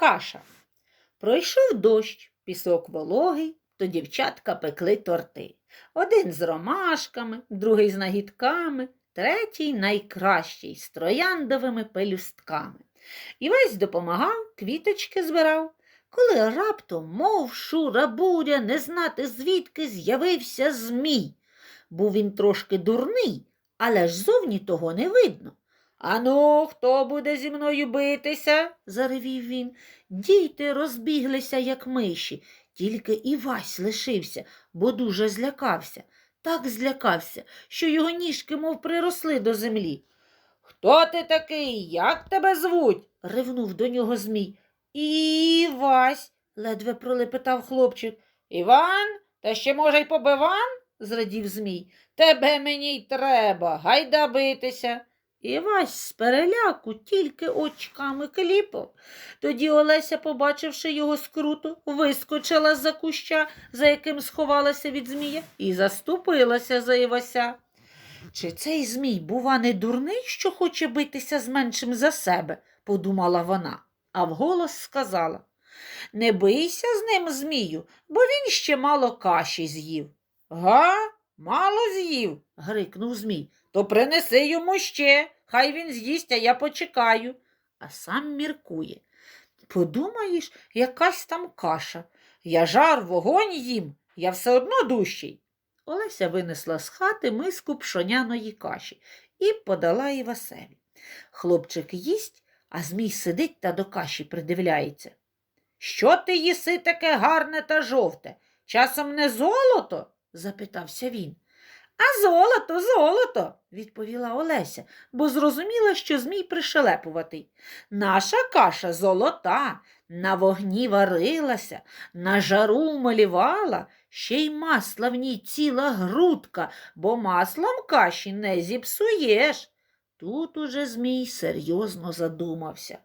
Каша. Пройшов дощ, пісок вологий, то дівчатка пекли торти. Один з ромашками, другий з нагідками, третій найкращий з трояндовими пелюстками. Івась допомагав, квіточки збирав. Коли раптом, мов шура буря, не знати звідки з'явився змій. Був він трошки дурний, але ж зовні того не видно. Ану, хто буде зі мною битися? заревів він. Діти розбіглися, як миші, тільки Івась лишився, бо дуже злякався. Так злякався, що його ніжки мов приросли до землі. Хто ти такий? Як тебе звуть? ревнув до нього Змій. Івась, ледве пролепетав хлопчик. Іван? Та ще, може, й побиван? зрадів Змій. Тебе мені й треба, гайда битися. Івась з переляку тільки очками кліпав. Тоді Олеся, побачивши його скруту, вискочила з-за куща, за яким сховалася від змія, і заступилася за Івася. Чи цей змій, бува, не дурний, що хоче битися з меншим за себе, подумала вона, а вголос сказала. Не бийся з ним, змію, бо він ще мало каші з'їв. Га? Мало з'їв? грикнув Змій. То принеси йому ще, хай він з'їсть, а я почекаю. А сам міркує. Подумаєш, якась там каша. Я жар, вогонь їм, я все одно дужчий. Олеся винесла з хати миску пшоняної каші і подала Івасеві. Хлопчик їсть, а Змій сидить та до каші придивляється. Що ти їси таке гарне та жовте? Часом не золото? запитався він. А золото, золото, відповіла Олеся, бо зрозуміла, що Змій пришелепуватий. Наша каша золота, на вогні варилася, на жару малівала, ще й масла в ній ціла грудка, бо маслом каші не зіпсуєш. Тут уже Змій серйозно задумався.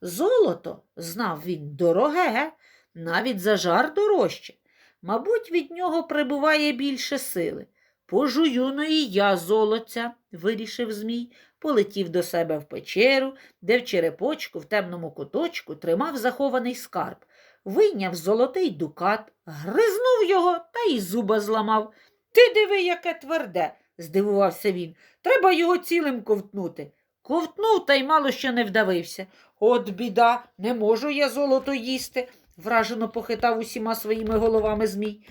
Золото, знав він, дороге, навіть за жар дорожче. Мабуть, від нього прибуває більше сили. Пожую ну і я золоця, вирішив Змій, полетів до себе в печеру, де в черепочку в темному куточку тримав захований скарб, вийняв золотий дукат, гризнув його та й зуба зламав. Ти диви, яке тверде, здивувався він. Треба його цілим ковтнути. Ковтнув та й мало що не вдавився. От біда, не можу я золото їсти, вражено похитав усіма своїми головами Змій.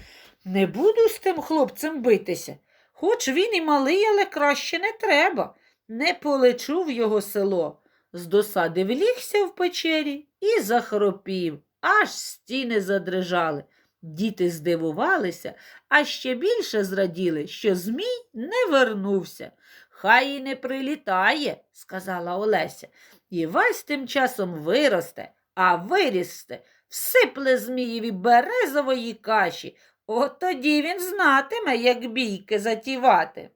Не буду з тим хлопцем битися. Хоч він і малий, але краще не треба. Не полечу в його село. З досади влігся в печері і захропів, аж стіни задрижали. Діти здивувалися, а ще більше зраділи, що Змій не вернувся. Хай і не прилітає, сказала Олеся. І Вась тим часом виросте, а вирісте, всипле Змієві березової каші, От тоді він знатиме, як бійки затівати.